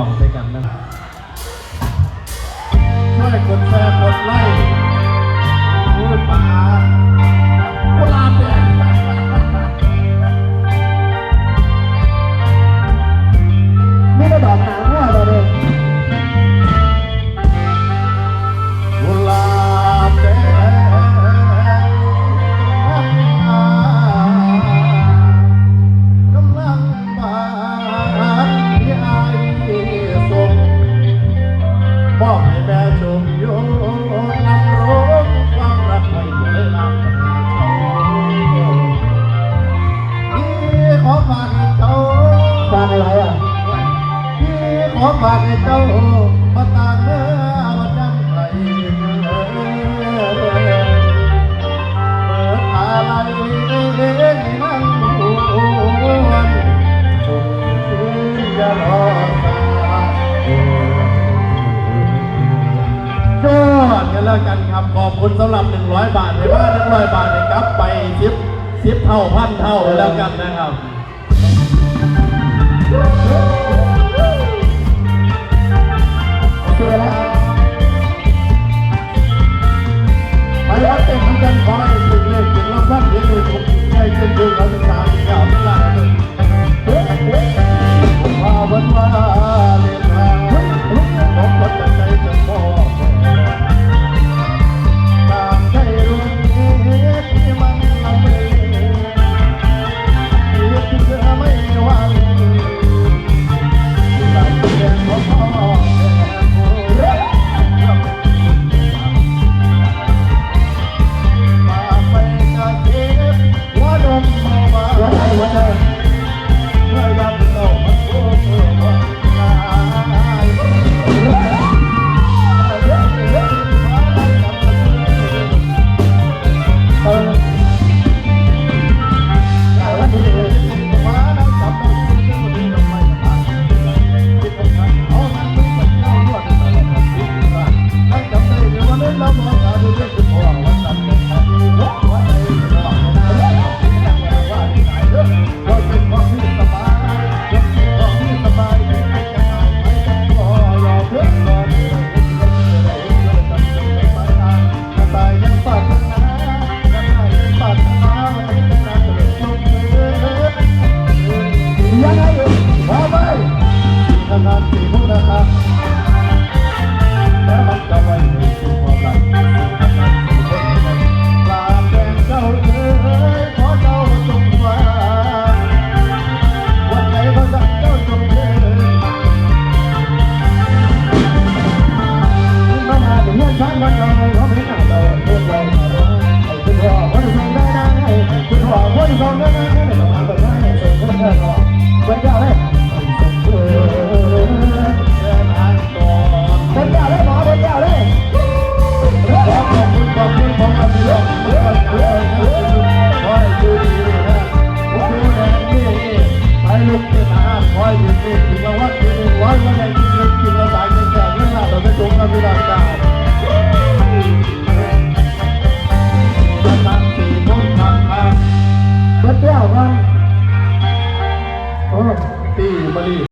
ฟังด้วยกันนะช่วยกดแชร์ บาดเจ้ามาตาเมื่อวัดังไกลเปิดอะไรนั่งวนสุขอย่ารอตาจอดกันแล้วกันครับขอบคุณสำหรับ 100 บาทในว่า100 บาทเนี่ยครับไปซิปซิปเท่าพันเท่าแล้วกันนะครับ ว่โอ้ตีมาดี